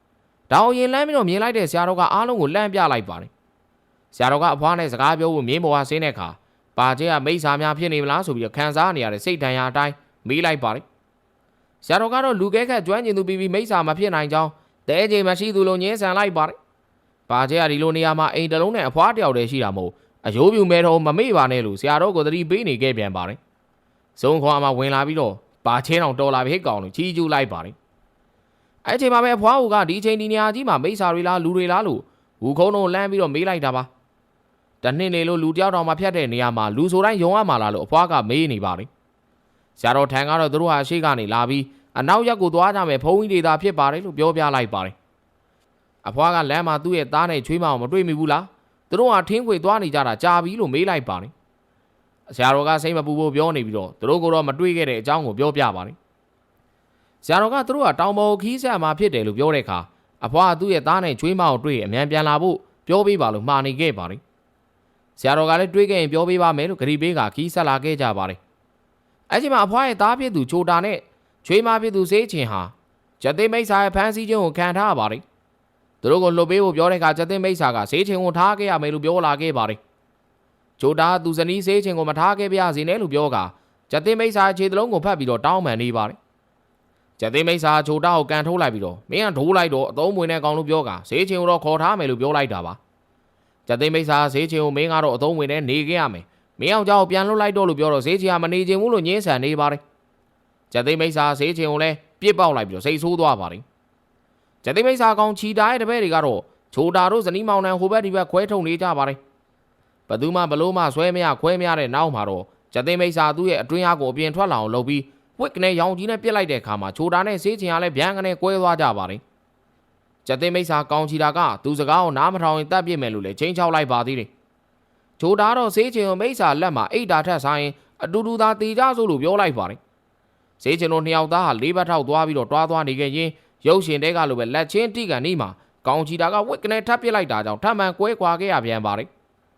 ။ဒါအောင်ရင်လမ်းပြီးတော့မြင်လိုက်တဲ့ဆရာတော်ကအားလုံးကိုလှမ်းပြလိုက်ပါတယ်။ဆရာတော်ကအဖွားနဲ့စကားပြောဖို့မြင်းပေါ်ကဆင်းတဲ့အခါပါကျဲကမိစ္ဆာများဖြစ်နေမလားဆိုပြီးတော့ခံစားနေရတဲ့စိတ်ဒဏ်ရာအတိုင်းမေးလိုက်ပါတယ်။ဆရာတော်ကတော့လူကဲခတ်ကျွမ်းကျင်သူပြီးပြီးမိစ္ဆာမဖြစ်နိုင်ကြောင်းတဲချိန်မရှိသူလိုညင်းဆန်လိုက်ပါတယ်။ပါကျဲကဒီလိုနေရာမှာအိမ်တစ်လုံးနဲ့အဖွားတစ်ယောက်တည်းရှိတာမို့ အယိုးပြူမဲတော်မမေ့ပါနဲ့လို့ဆရာတော်ကိုသတိပေးနေခဲ့ပြန်ပါတယ်။ဇုံခွာမှာဝင်လာပြီးတော့ပါချင်းအောင်တော်လာပြီဟိတ်ကောင်လို့ချီးကျူးလိုက်ပါတယ်။အဲ့ချိန်မှာပဲအဖွားဟူကဒီချိန်ဒီနေရာကြီးမှာမိစ္ဆာတွေလားလူတွေလားလို့ဝူခုံးတို့လမ်းပြီးတော့မေးလိုက်တာပါ။တနှစ်နေလို့လူတယောက်တော်မှဖြတ်တဲ့နေရာမှာလူဆိုတိုင်းယုံရမှာလားလို့အဖွားကမေးနေပါတယ်။ဆရာတော်ထံကတော့သူတို့ဟာရှေ့ကနေလာပြီးအနောက်ရက်ကိုသွားကြမယ်ဘုံကြီးတွေသာဖြစ်ပါတယ်လို့ပြောပြလိုက်ပါတယ်။အဖွားကလမ်းမှာသူ့ရဲ့သားနဲ့ချွေးမအောင်မတွေ့မိဘူးလား။ သူတို့ဟာထင်းခွေသွားနေကြတာကြာပြီလို့မေးလိုက်ပါတယ်။ဆရာတော်ကစိတ်မပူဖို့ပြောနေပြီးတော့သူတို့ကတော့မတွေ့ခဲ့တဲ့အကြောင်းကိုပြောပြပါတယ်။ဆရာတော်ကသူတို့ကတောင်ပေါ်ခီးဆက်မှာဖြစ်တယ်လို့ပြောတဲ့အခါအဖွားကသူ့ရဲ့သားနဲ့ချွေးမအောင်တွေ့ရင်အမြန်ပြန်လာဖို့ပြောပေးပါလို့မှာနေခဲ့ပါတယ်။ဆရာတော်ကလည်းတွေးခဲ့ရင်ပြောပေးပါမယ်လို့ဂရီပေးကခီးဆက်လာခဲ့ကြပါတယ်။အဲ့ဒီမှာအဖွားရဲ့သားဖြစ်သူချိုတာနဲ့ချွေးမဖြစ်သူစေးချင်ဟာကျက်သိမ်းမိတ်ဆာရဲ့ဖမ်းဆီးခြင်းကိုခံထားရပါတယ်။ သူတို့ကိုလှုပ်ပေးဖို့ပြောတဲ့အခါကျက်သိမ်းမိတ်ဆာကစေးချင်ကိုထားခဲ့ရမယ်လို့ပြောလာခဲ့ပါတယ်။ချိုတာကသူဇနီးစေးချင်ကိုမထားခဲ့ပြရစေနဲ့လို့ပြောကကျက်သိမ်းမိတ်ဆာခြေသလုံးကိုဖတ်ပြီးတော့တောင်းပန်နေပါတယ်။ကျက်သိမ်းမိတ်စာချိုတာကိုကန်ထိုးလိုက်ပြီးတော့မင်းကဒိုးလိုက်တော့အသုံးမွေနဲ့ကောင်းလို့ပြောကဈေးချင်းကိုတော့ခေါ်ထားမယ်လို့ပြောလိုက်တာပါကျက်သိမ်းမိတ်စာဈေးချင်းကိုမင်းကတော့အသုံးမွေနဲ့နေခဲ့ရမယ်မင်းအောင်ကြောက်ပြန်လွတ်လိုက်တော့လို့ပြောတော့ဈေးချင်းကမနေချင်ဘူးလို့ညင်းဆန်နေပါတယ်ကျက်သိမ်းမိတ်စာဈေးချင်းကိုလည်းပြစ်ပေါက်လိုက်ပြီးတော့စိတ်ဆိုးသွားပါတယ် ကျက်သိမ်းမိတ်စာကောင်ချီတာရဲ့တပည့်တွေကတော့ချိုတာတို့ဇနီးမောင်နှံဟိုဘက်ဒီဘက်ခွဲထုတ်နေကြပါတယ်ဘသူမှဘလို့မှဆွဲမရခွဲမရတဲ့နောက်မှာတော့ကျက်သိမ်းမိတ်စာသူ့ရဲ့အတွင်းအားကိုအပြင်ထွက်လာအောင်လုပ်ပြီးဝစ်ကနေရောင်ကြီးနဲ့ပြစ်လိုက်တဲ့အခါမှာချိုတာနဲ့ဈေးချင်းကလည်းဗျမ်းကနေကွဲသွားကြပါတယ်ကျက်သိမ်းမိတ်စာကောင်ချီတာကသူစကားကိုနားမထောင်ရင်တတ်ပြစ်မယ်လို့လည်းချိန်ချောက်လိုက်ပါသေးတယ်ချိုတာတော့ဈေးချင်းကိုမိတ်စာလက်မှာအိတ်တာထက်ဆိုင်အတူတူသာတေကြဆိုလို့ပြောလိုက်ပါတယ်ဈေးချင်းတို့နှစ်ယောက်သားဟာလေးဘက်ထောက်သွားပြီးတော့တွားသွားနေခဲ့ရင် ရုပ်ရှင်တဲကလိုပဲလက်ချင်းတိကန်နီးမှာကောင်ချီတာကဝစ်ကနေထပ်ပစ်လိုက်တာကြောင့်ထပ်မံကွဲကွာခဲ့ရပြန်ပါတယ်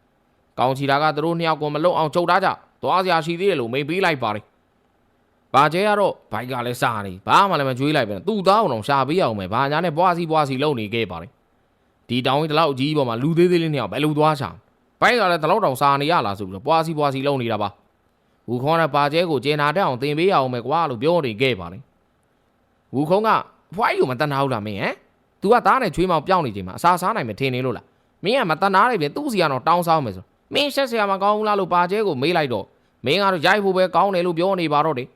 ။ကောင်ချီတာကသူတို့နှစ်ယောက်ကိုမလုံအောင်ချုပ်ထားကြသွားစရာရှိသေးတယ်လို့မိန်ပေးလိုက်ပါတယ်။ဘာကျဲကတော့ဘိုက်ကလည်းစာနေဘာမှလည်းမကြွေးလိုက်ပဲသူ့သားအောင်ရှာပေးအောင်ပဲဘာညာနဲ့ပွားစီပွားစီလုံနေခဲ့ပါတယ်။ဒီတောင်းကြီးတလောက်ကြီးပေါ်မှာလူသေးသေးလေးနှစ်ယောက်ဘယ်လိုသွားရှာဘိုက်ကလည်းတလောက်တောင်စာနေရလားဆိုပြီးတော့ပွားစီပွားစီလုံနေတာပါ။ဝူခေါင်းနဲ့ပါကျဲကိုကျင်နာတက်အောင်တင်ပေးရအောင်ပဲကွာလို့ပြောနေခဲ့ပါတယ်။ဝူခုံးက ဖွားယူမတနာဘူးလားမင်းဟမ် तू ကသားနဲ့ချွေးမောင်ပြောင်းနေချိန်မှာအစာစားနိုင်မထင်နေလို့လားမင်းကမတနာနေပြီသူ့စီကတော့တောင်းစားမယ်ဆိုမင်းရှက်စရာမကောင်းဘူးလားလို့ပါကျဲကိုမေးလိုက်တော့မင်းကတော့ရိုက်ဖို့ပဲကောင်းတယ်လို့ပြောနေပါတော့တယ်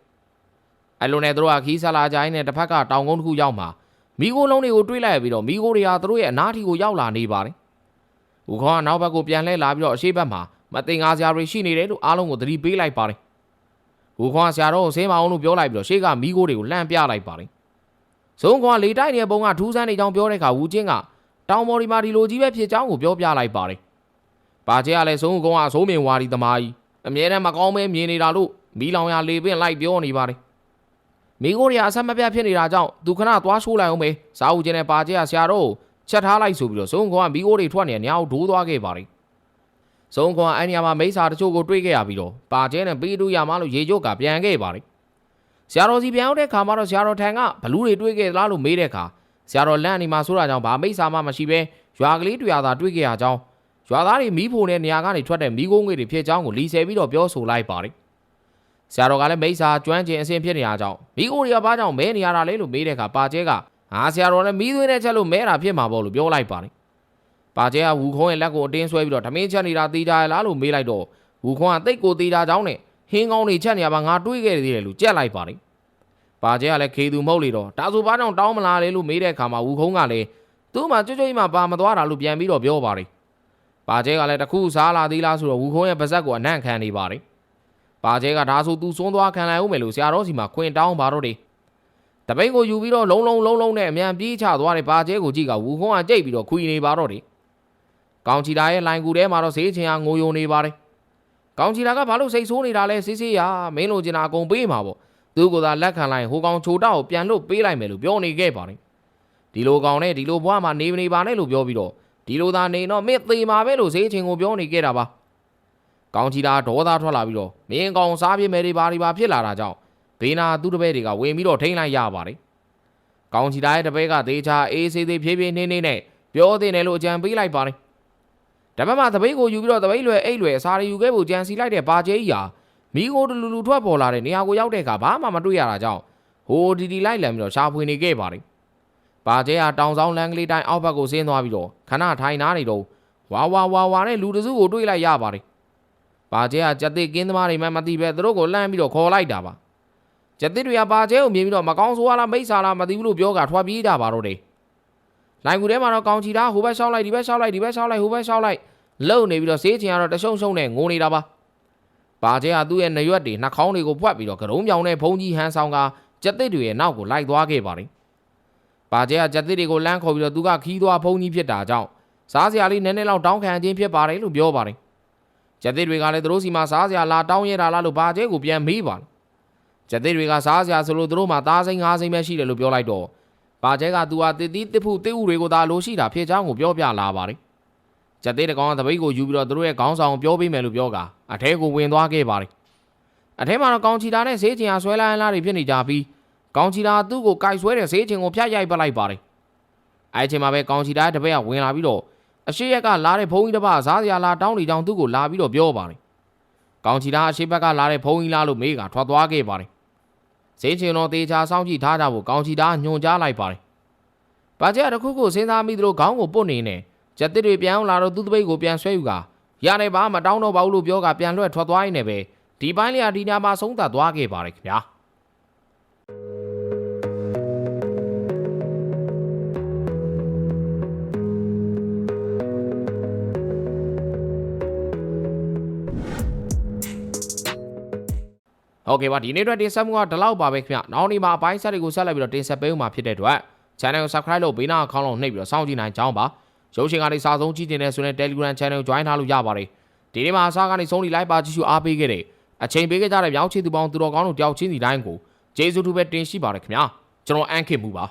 အဲ့လိုနဲ့သူတို့ကခီးဆလာကြိုင်းနဲ့တစ်ဖက်ကတောင်ကုန်းတစ်ခုရောက်မှာမိโกလုံးတွေကိုတွေးလိုက်ပြီးတော့မိโกတွေဟာသူတို့ရဲ့အနားထီကိုရောက်လာနေပါတယ်ဦးခေါင်းကနောက်ဘက်ကိုပြန်လှည့်လာပြီးတော့အရှိတ်ဘက်မှာမတင်ကားစရာတွေရှိနေတယ်လို့အားလုံးကိုသတိပေးလိုက်ပါတယ်ဦးခေါင်းကဆရာတော်ကိုဆေးမအောင်လို့ပြောလိုက်ပြီးတော့ရှေ့ကမိโกတွေကိုလှမ်းပြလိုက်ပါတယ် ဇုံကွာလေတိုက်နေတဲ့ပုံကထူးဆန်းနေကြောင်းပြောတဲ့အခါဝူချင်းကတောင်ပေါ်ဒီမှာဒီလိုကြီးပဲဖြစ်ကြောင်းကိုပြောပြလိုက်ပါတယ်။ပါကျဲကလည်းဇုံကုန်းကဇုံမင်ဝါဒီသမားကြီးအမြဲတမ်းမကောင်းမဲမြင်နေတာလို့မီးလောင်ရလေပင့်လိုက်ပြောနေပါတယ်။မိကိုရီကအဆက်မပြတ်ဖြစ်နေတာကြောင့်သူခဏသွားရှိုးလိုက်အောင်ပဲဇာဝူချင်းနဲ့ပါကျဲကဆရာတော်ကိုချက်ထားလိုက်ဆိုပြီးတော့ဇုံကွန်ကမိကိုရီထွက်နေညောင်ဒိုးသွားခဲ့ပါတယ်။ဇုံကွန်ကအဲ့ဒီမှာမိစ္ဆာတချို့ကိုတွေးခဲ့ရပြီးတော့ပါကျဲနဲ့ပြီးတူရမလို့ရေကျုပ်ကပြန်ခဲ့ပါတယ်။ ဆရာတော်စီပြန်ရောက်တဲ့ခါမှာတော့ဆရာတော်ထံကဘလူးတွေတွေးခဲ့သလားလို့မေးတဲ့အခါဆရာတော်လန့်နေမှာဆိုတာကြောင့်ဗာမိစ္ဆာမှမရှိပဲရွာကလေးတွေ့ရတာတွေးခဲ့ရကြောင်းရွာသားတွေမီးဖို့တဲ့နေရာကနေထွက်တဲ့မီးကုန်းငွေတွေဖြစ်ကြောင်းကိုလီဆယ်ပြီးတော့ပြောဆိုလိုက်ပါတယ်။ဆရာတော်ကလည်းမိစ္ဆာကျွမ်းကျင်အဆင်ဖြစ်နေရကြောင်းမီးကိုတွေကဘာကြောင့်မဲနေရတာလဲလို့မေးတဲ့အခါပါကျဲကဟာဆရာတော်လည်းမီးသွေးနဲ့ချက်လို့မဲတာဖြစ်မှာပေါ့လို့ပြောလိုက်ပါတယ်။ပါကျဲကဝူခုံးရဲ့လက်ကိုအတင်းဆွဲပြီးတော့ဓမင်းချက်နေတာတေးကြရလားလို့မေးလိုက်တော့ဝူခုံးကတိတ်ကိုတေးကြကြောင်းနဲ့ ဟင်းကောင်းတွေချက်နေရပါငါတွေးခဲ့သေးတယ်လို့ကြက်လိုက်ပါတယ်။ပါကျဲကလည်းခေသူမဟုတ်လေတော့ဒါဆိုဘာကြောင့်တောင်းမလားလဲလို့မေးတဲ့အခါမှာဝူခုံးကလည်းသူ့မှာကြွကြွကြီးမှပါမသွားတာလို့ပြန်ပြီးတော့ပြောပါတယ်။ပါကျဲကလည်းတခုစားလာသေးလားဆိုတော့ဝူခုံးရဲ့ပါဇက်ကိုအနံ့ခံနေပါတယ်။ပါကျဲကဒါဆိုသူစွန်းသွားခံလိုက်ဦးမယ်လို့ဆရာတော်စီမှာခွင်တောင်းပါတော့တယ်။တပိတ်ကိုယူပြီးတော့လုံးလုံးလုံးလုံးနဲ့အမြန်ပြေးချသွားတဲ့ပါကျဲကိုကြည့်ကဝူခုံးကကြိတ်ပြီးတော့ခွီနေပါတော့တယ်။ကောင်ချီတာရဲ့လိုင်ကူထဲမှာတော့ဈေးချင်ဟာငိုယုံနေပါတယ်။ ကောင်ချီတာကဘာလို့စိတ်ဆိုးနေတာလဲစစ်စစ်ရမင်းလိုချင်တာအကုန်ပေးမှာပေါ့။သူကသာလက်ခံလိုက်ဟိုကောင်ချိုတောက်ကိုပြန်လို့ပေးလိုက်မယ်လို့ပြောနေခဲ့ပါတယ်။ဒီလိုကောင်နဲ့ဒီလိုဘွားမှာနေမနေပါနဲ့လို့ပြောပြီးတော့ဒီလိုသာနေတော့မင်းသေးမှာပဲလို့ဈေးချင်ကိုပြောနေခဲ့တာပါ။ကောင်ချီတာဒေါသထွက်လာပြီးတော့မင်းကောင်စားပြစ်မယ်တွေဘာတွေပါဖြစ်လာတာကြောင့်ဘေးနာသူ့တပည့်တွေကဝင်ပြီးတော့ထိန်းလိုက်ရပါတယ်။ကောင်ချီတာရဲ့တပည့်ကသေချာအေးဆေးသေးဖြည်းဖြည်းနှင်းနှင်းနဲ့ပြောတင်တယ်လို့အကြံပေးလိုက်ပါတယ်။ ဒါပေမဲ့တပည့်ကိုယူပြီးတော့တပည့်လွယ်အိတ်လွယ်အစာရီယူခဲ့ဖို့ကြံစီလိုက်တဲ့ဘာကျဲကြီးဟာမိကိုတလူလူထွက်ပေါ်လာတဲ့နေရာကိုရောက်တဲ့အခါဘာမှမတွေ့ရတာကြောင့်ဟိုဒီဒီလိုက်လံပြီးတော့ရှာဖွေနေခဲ့ပါတယ်။ဘာကျဲဟာတောင်ဆောင်လမ်းကလေးတိုင်းအောက်ဘက်ကိုဆင်းသွားပြီးတော့ခဏထိုင်နာနေတော့ဝါဝါဝါဝါနဲ့လူတစုကိုတွေ့လိုက်ရပါတယ်။ဘာကျဲဟာကြက်သိကင်းသမားတွေမှမသိပဲသူတို့ကိုလှမ်းပြီးတော့ခေါ်လိုက်တာပါ။ကြက်သိတွေကဘာကျဲကိုမြင်ပြီးတော့မကောင်းဆိုးလားမိတ်ဆာလားမသိဘူးလို့ပြောကထွက်ပြေးကြပါတော့တယ်။ လိုင်ကူထဲမှာတော့ကောင်းချီတာဟိုဘက်ရှောက်လိုက်ဒီဘက်ရှောက်လိုက်ဒီဘက်ရှောက်လိုက်ဟိုဘက်ရှောက်လိုက်လုံနေပြီးတော့ဆေးချင်ကတော့တရှုံရှုံနဲ့ငိုနေတာပါ။ဘာကျဲဟာသူ့ရဲ့နရွက်တွေနှာခေါင်းတွေကိုဖွက်ပြီးတော့ကရုံးပြောင်တဲ့ဘုံကြီးဟန်ဆောင်ကကြက်သစ်တွေရဲ့နောက်ကိုလိုက်သွားခဲ့ပါတယ်။ဘာကျဲကကြက်သစ်တွေကိုလမ်းခေါ်ပြီးတော့သူကခီးသွားဘုံကြီးဖြစ်တာကြောင့်စားစရာလေးနည်းနည်းလောက်တောင်းခံခြင်းဖြစ်ပါတယ်လို့ပြောပါတယ်။ကြက်သစ်တွေကလည်းသူတို့စီမှာစားစရာလာတောင်းရတာလားလို့ဘာကျဲကိုပြန်မေးပါတယ်။ကြက်သစ်တွေကစားစရာဆိုလို့သူတို့မှာသားစိမ်းငါးစိမ်းပဲရှိတယ်လို့ပြောလိုက်တော့ ဘာကျဲကသူဟာတစ်တိတစ်ဖူတစ်ဥတွေကိုသာလိုရှိတာဖြစ်ကြောင်းကိုပြောပြလာပါတယ်။ကြက်သစ်တကောင်ကတပိတ်ကိုယူပြီးတော့သူတို့ရဲ့ခေါင်းဆောင်ပြောပေးမယ်လို့ပြောကအထဲကိုဝင်သွားခဲ့ပါတယ်။အထဲမှာတော့ကောင်ချီတာနဲ့ဈေးချင်အားဆွဲလာရလာတွေဖြစ်နေကြပြီးကောင်ချီတာသူ့ကိုကြိုက်ဆွဲတဲ့ဈေးချင်ကိုဖျက်ရိုက်ပလိုက်ပါတယ်။အဲအချိန်မှာပဲကောင်ချီတာတပည့်ကဝင်လာပြီးတော့အရှိရက်ကလာတဲ့ဘုံကြီးတစ်ပါးစားစရာလာတောင်းနေကြောင်းသူ့ကိုလာပြီးတော့ပြောပါတယ်။ကောင်ချီတာအရှိဘက်ကလာတဲ့ဘုံကြီးလားလို့မေးကထွက်သွားခဲ့ပါတယ်။ ဈေးချင်းတော်တေချာစောင့်ကြည့်ထားကြဖို့ကောင်းချီတာညွှန်ကြားလိုက်ပါတယ်။ဘာကျက်တစ်ခုခုစဉ်းစားမိသလိုခေါင်းကိုပုတ်နေနဲ့ကျက်တစ်တွေပြန်အောင်လာတော့သူ့တပိတ်ကိုပြန်ဆွဲယူကရတယ်ပါမတောင်းတော့ပါဘူးလို့ပြောကပြန်လွှဲထွက်သွားရင်းနဲ့ပဲဒီပိုင်းလျာဒီညာမှာဆုံးသက်သွားခဲ့ပါတယ်ခင်ဗျာ။ ဟုတ်ကဲ့ပါဒီနေ့အတွက်တင်ဆက်မှုကဒီလောက်ပါပဲခင်ဗျနောက်နေ့မှာအပိုင်းဆက်တွေကိုဆက်လိုက်ပြီးတော့တင်ဆက်ပေးဦးမှာဖြစ်တဲ့အတွက် channel ကို subscribe လုပ်ဘေးနားအကောင့်လုံးနှိပ်ပြီးတော့စောင့်ကြည့်နိုင်ကြအောင်ပါရုပ်ရှင်ကနေစာဆုံးကြည့်တင်နေဆိုရင် Telegram channel ကို join ထားလို့ရပါတယ်ဒီနေ့မှာအစားကနေဆုံးလီ live ပါကြည့်ရှုအားပေးခဲ့တဲ့အချိန်ပေးခဲ့ကြတဲ့ပြောင်းချီသူပေါင်းသူတော်ကောင်းတို့တယောက်ချင်းစီတိုင်းကိုကျေးဇူးတူပဲတင်ရှိပါတယ်ခင်ဗျာကျွန်တော်အန်ခင်မှုပါ